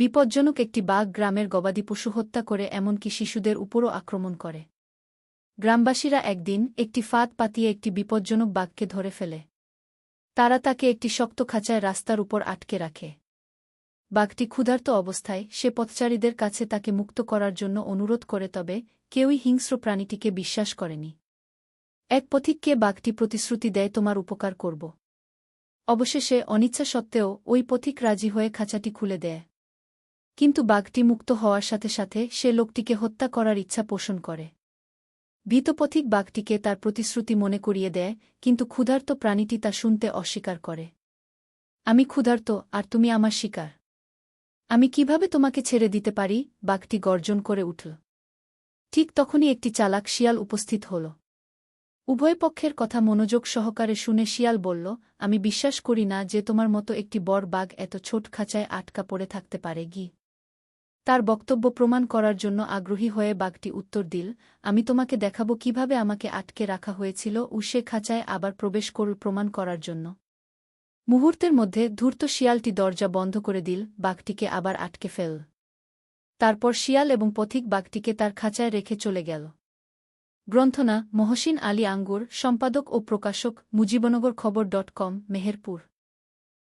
বিপজ্জনক একটি বাঘ গ্রামের গবাদি পশু হত্যা করে এমনকি শিশুদের উপরও আক্রমণ করে। গ্রামবাসীরা একদিন একটি ফাঁদ পাতিয়ে একটি বিপজ্জনক বাঘকে ধরে ফেলে। তারা তাকে একটি শক্ত খাঁচায় রাস্তার উপর আটকে রাখে। বাঘটি ক্ষুধার্ত অবস্থায় সে পথচারীদের কাছে তাকে মুক্ত করার জন্য অনুরোধ করে, তবে কেউই হিংস্র প্রাণীটিকে বিশ্বাস করেনি। এক পথিককে বাঘটি প্রতিশ্রুতি দেয়, তোমার উপকার করব। অবশেষে অনিচ্ছা সত্ত্বেও ওই পথিক রাজি হয়ে খাঁচাটি খুলে দেয়। কিন্তু বাঘটি মুক্ত হওয়ার সাথে সাথে সে লোকটিকে হত্যা করার ইচ্ছা পোষণ করে। ভীতপথিক বাঘটিকে তার প্রতিশ্রুতি মনে করিয়ে দেয়, কিন্তু ক্ষুধার্ত প্রাণীটি তা শুনতে অস্বীকার করে। আমি ক্ষুধার্ত, আর তুমি আমার শিকার। আমি কীভাবে তোমাকে ছেড়ে দিতে পারি? বাঘটি গর্জন করে উঠল। ঠিক তখনই একটি চালাক শিয়াল উপস্থিত হল। উভয় পক্ষের কথা মনোযোগ সহকারে শুনে শিয়াল বলল, আমি বিশ্বাস করি না যে তোমার মতো একটি বড় বাঘ এত ছোট খাঁচায় আটকা পড়ে থাকতে পারে গি তার বক্তব্য প্রমাণ করার জন্য আগ্রহী হয়ে বাঘটি উত্তর দিল, আমি তোমাকে দেখাবো কীভাবে আমাকে আটকে রাখা হয়েছিল ও সে খাঁচায় আবার প্রবেশ করল প্রমাণ করার জন্য। মুহূর্তের মধ্যে ধূর্ত শিয়ালটি দরজা বন্ধ করে দিল, বাঘটিকে আবার আটকে ফেল। তারপর শিয়াল এবং পথিক বাঘটিকে তার খাঁচায় রেখে চলে গেল। গ্রন্থনা, মহসিন আলী আঙ্গুর, সম্পাদক ও প্রকাশক, মুজিবনগর খবর ডট কম, মেহেরপুর।